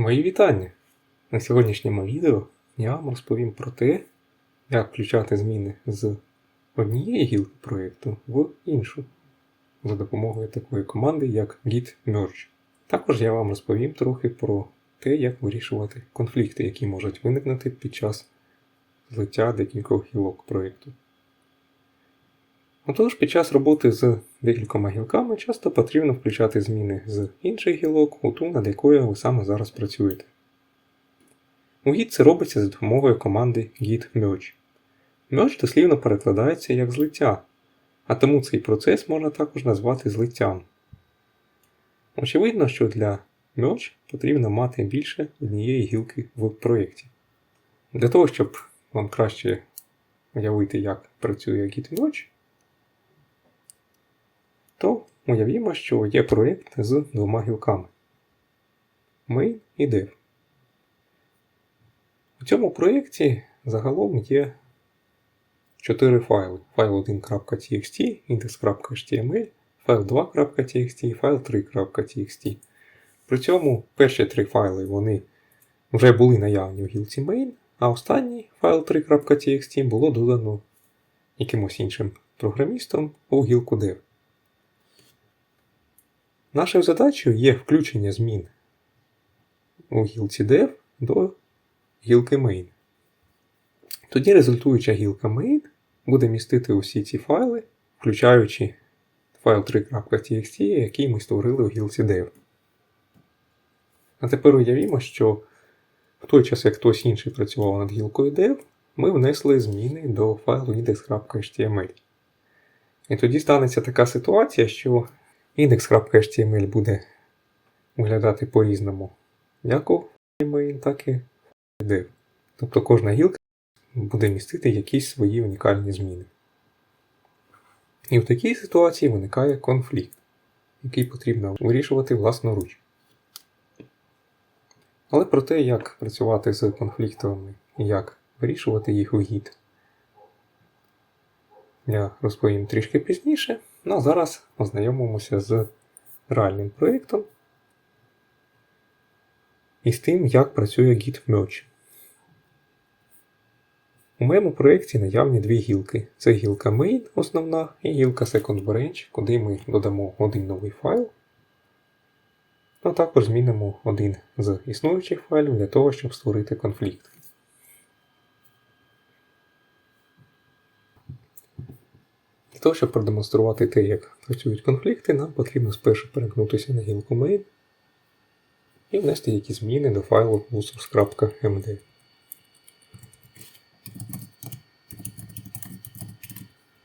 Мої вітання! На сьогоднішньому відео я вам розповім про те, як включати зміни з однієї гілки проєкту в іншу за допомогою такої команди, як git merge. Також я вам розповім трохи про те, як вирішувати конфлікти, які можуть виникнути під час злиття декількох гілок проєкту. Отож, під час роботи з декількома гілками часто потрібно включати зміни з інших гілок у ту, над якою ви саме зараз працюєте. У Git це робиться за допомогою команди git merge. Merge дослівно перекладається як злиття, а тому цей процес можна також назвати злиттям. Очевидно, що для merge потрібно мати більше однієї гілки в проєкті. Для того, щоб вам краще уявити, як працює git merge, то уявімо, що є проєкт з двома гілками main і dev. У цьому проєкті загалом є чотири файли: файл 1.txt, index.html, файл 2.txt і файл 3.txt. При цьому перші три файли вони вже були наявні у гілці main, а останній файл 3.txt було додано якимось іншим програмістом у гілку dev. Нашою задачею є включення змін у гілці dev до гілки main. Тоді результуюча гілка main буде містити усі ці файли, включаючи файл 3.txt, який ми створили у гілці dev. А тепер уявімо, що в той час, як хтось інший працював над гілкою dev, ми внесли зміни до файлу index.html. І тоді станеться така ситуація, що index.html буде виглядати по-різному, як у main, так і в dev. Тобто кожна гілка буде містити якісь свої унікальні зміни. І в такій ситуації виникає конфлікт, який потрібно вирішувати власноруч. Але про те, як працювати з конфліктами і як вирішувати їх у гід, я розповім трішки пізніше. Ну а зараз ознайомимося з реальним проєктом і з тим, як працює Git Merge. У моєму проєкті наявні дві гілки. Це гілка main основна і гілка Second Branch, куди ми додамо один новий файл. А також змінимо один з існуючих файлів для того, щоб створити конфлікт. Для того, щоб продемонструвати те, як працюють конфлікти, нам потрібно спершу перемкнутися на гілку main і внести якісь зміни до файлу users.md.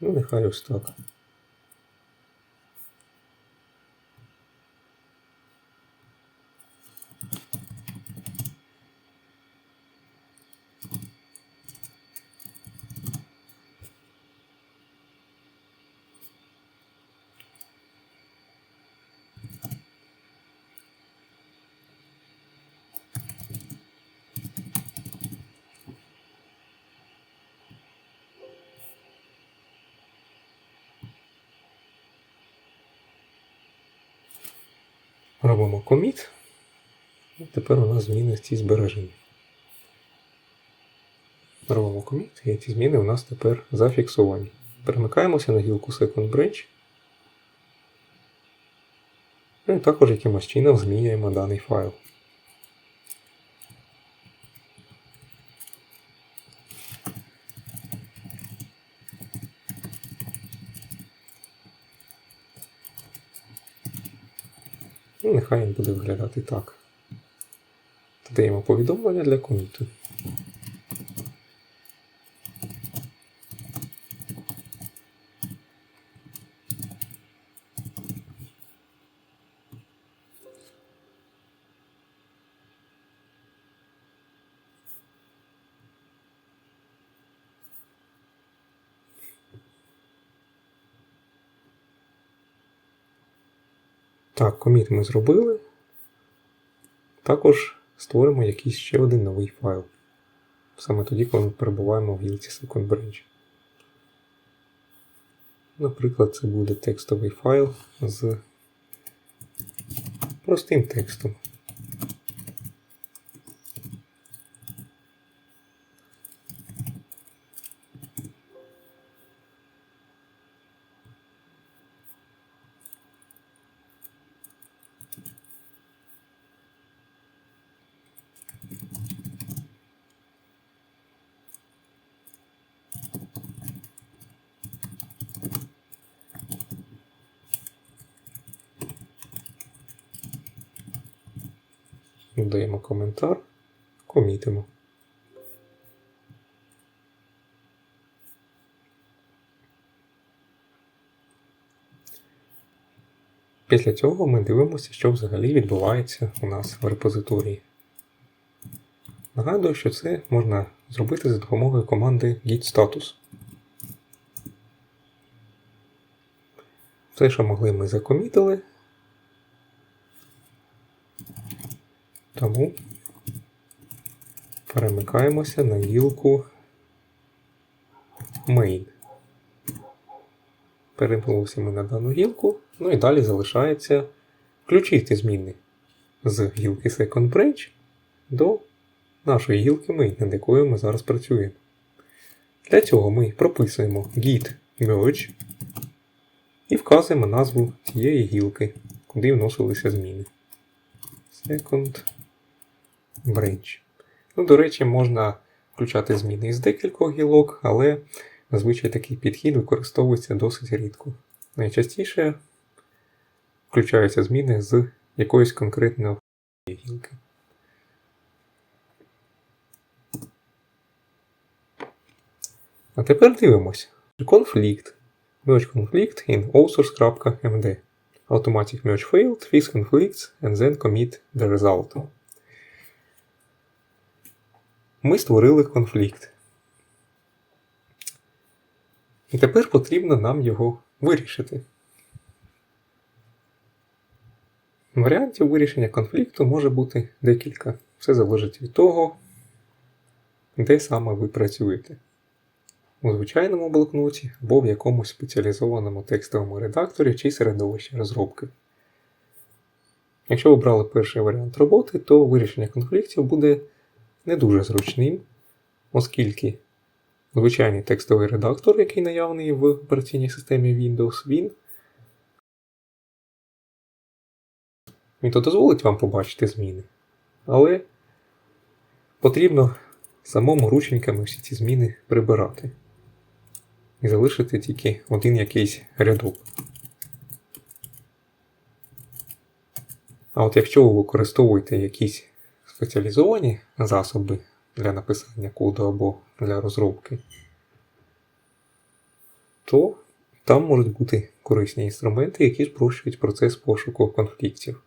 Ну, нехай ось так. Робимо коміт. Тепер у нас зміни ці збережені. Робимо коміт, і ці зміни у нас тепер зафіксовані. Перемикаємося на гілку Second Branch. Ну і також якимось чином змінюємо даний файл. Ну, нехай він буде виглядати так. Додаємо повідомлення для коміту. Так, коміт ми зробили. Також створимо якийсь ще один новий файл. Саме тоді, коли ми перебуваємо в гілці Second Branch. Наприклад, це буде текстовий файл з простим текстом. Додаємо коментар, комітимо. Після цього ми дивимося, що взагалі відбувається у нас в репозиторії. Нагадую, що це можна зробити за допомогою команди git status. Все, що могли, ми закомітили. Тому перемикаємося на гілку main. Перемнулися ми на дану гілку, ну і далі залишається включити зміни з гілки Second Branch до нашої гілки main, над якою ми зараз працюємо. Для цього ми прописуємо git merge і вказуємо назву цієї гілки, куди вносилися зміни. Second branch. Ну, до речі, можна включати зміни із декількох гілок, але зазвичай такий підхід використовується досить рідко. Найчастіше включаються зміни з якоїсь конкретної гілки. А тепер дивимося. Конфлікт. Merge conflict in authors.md. Automatic merge failed, fix conflicts and then commit the result. Ми створили конфлікт. І тепер потрібно нам його вирішити. Варіантів вирішення конфлікту може бути декілька. Все залежить від того, де саме ви працюєте. У звичайному блокноті або в якомусь спеціалізованому текстовому редакторі чи середовищі розробки. Якщо ви обрали перший варіант роботи, то вирішення конфліктів буде не дуже зручним, оскільки звичайний текстовий редактор, який наявний в операційній системі Windows, він він то дозволить вам побачити зміни. Але потрібно самому рученьками всі ці зміни прибирати. І залишити тільки один якийсь рядок. А от якщо ви використовуєте якісь спеціалізовані засоби для написання коду або для розробки, то там можуть бути корисні інструменти, які спрощують процес пошуку конфліктів.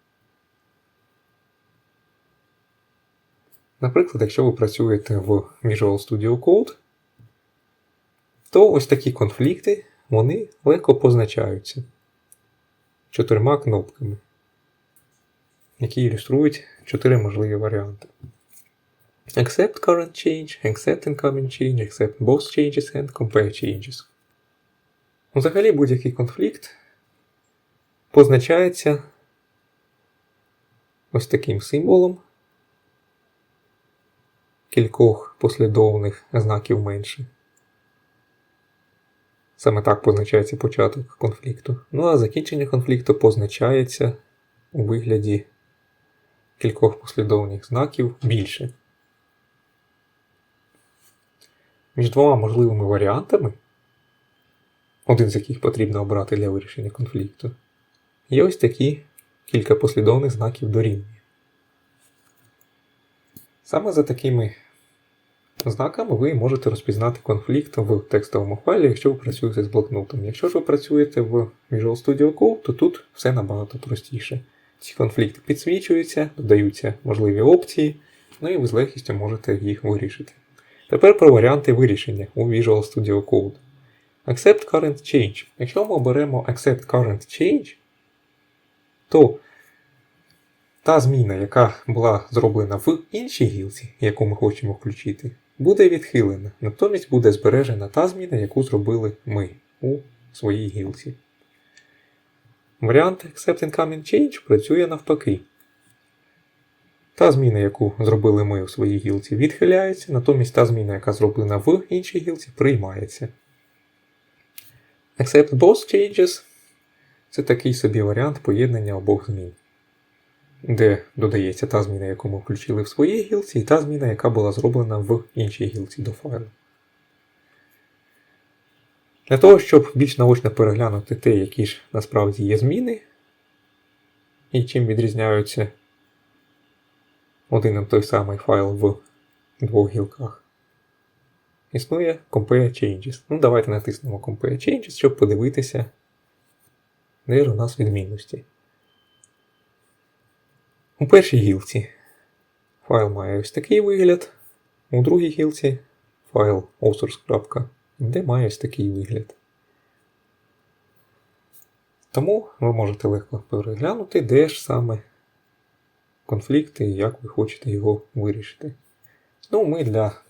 Наприклад, якщо ви працюєте в Visual Studio Code, то ось такі конфлікти вони легко позначаються чотирма кнопками, які ілюструють чотири можливі варіанти. Accept current change, accept incoming change, accept both changes and compare changes. Взагалі будь-який конфлікт позначається ось таким символом кількох послідовних знаків менше. Саме так позначається початок конфлікту. Ну а закінчення конфлікту позначається у вигляді кількох послідовних знаків більше. Між двома можливими варіантами, один з яких потрібно обрати для вирішення конфлікту, є ось такі кілька послідовних знаків дорівнює. Саме за такими знаками ви можете розпізнати конфлікт в текстовому файлі, якщо ви працюєте з блокнотом. Якщо ж ви працюєте в Visual Studio Code, то тут все набагато простіше. Ці конфлікти підсвічуються, додаються можливі опції, ну і ви з легкістю можете їх вирішити. Тепер про варіанти вирішення у Visual Studio Code. Accept Current Change. Якщо ми оберемо Accept Current Change, то та зміна, яка була зроблена в іншій гілці, яку ми хочемо включити, буде відхилена. Натомість буде збережена та зміна, яку зробили ми у своїй гілці. Варіант Accept Incoming Change працює навпаки. Та зміна, яку зробили ми у своїй гілці, відхиляється, натомість та зміна, яка зроблена в іншій гілці, приймається. Accept Both Changes це такий собі варіант поєднання обох змін, де додається та зміна, яку ми включили в своїй гілці, і та зміна, яка була зроблена в іншій гілці до файлу. Для того, щоб більш наочно переглянути те, які ж насправді є зміни, і чим відрізняються один і той самий файл в двох гілках. Існує Compare Changes. Ну, давайте натиснемо Compare Changes, щоб подивитися, де ж у нас відмінності. У першій гілці файл має ось такий вигляд. У другій гілці файл authors.md має ось такий вигляд. Тому ви можете легко переглянути, де ж саме конфлікт і як ви хочете його вирішити. Ну, ми для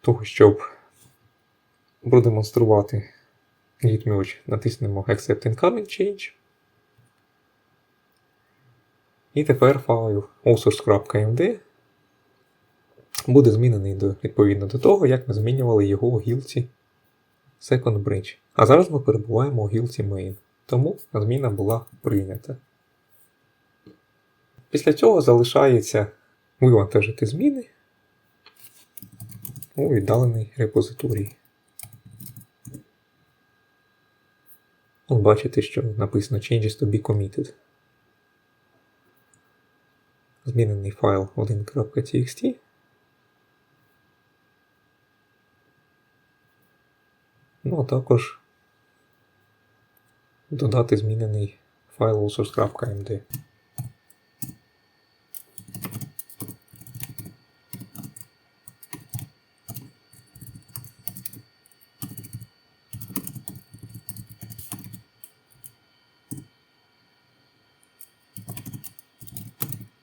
того, щоб продемонструвати git натиснемо Accept Incoming Change. І тепер файл authors.md буде змінений до, відповідно до того, як ми змінювали його у гілці Second Branch. А зараз ми перебуваємо у гілці Main. Тому зміна була прийнята. Після цього залишається вивантажити зміни у віддалений репозиторій. От бачите, що написано Changes to be committed. Змінений файл 1.txt. Ну, а також додати змінений файл source.md.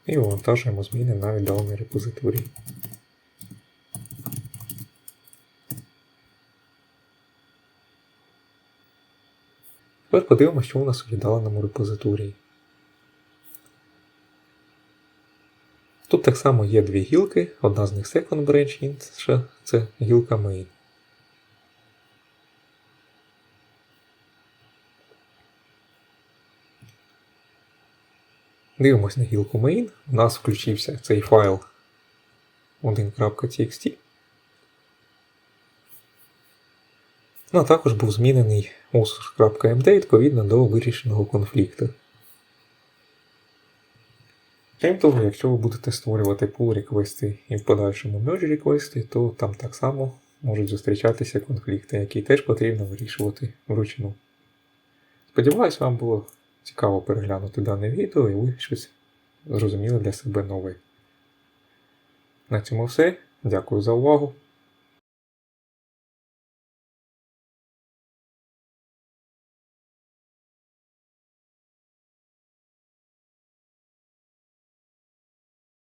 І вивантажуємо зміни на віддалений репозиторій. Тепер подивимося, що у нас у віддаленому репозиторії. Тут так само є дві гілки, одна з них Second Branch, інша це гілка Main. Дивимось на гілку main. У нас включився цей файл 1.txt. Ну, а також був змінений authors.md відповідно до вирішеного конфлікту. Крім того, якщо ви будете створювати pull реквести і в подальшому merge реквести, то там так само можуть зустрічатися конфлікти, які теж потрібно вирішувати вручну. Сподіваюсь, вам було цікаво переглянути дане відео і ви щось зрозуміли для себе нове. На цьому все. Дякую за увагу.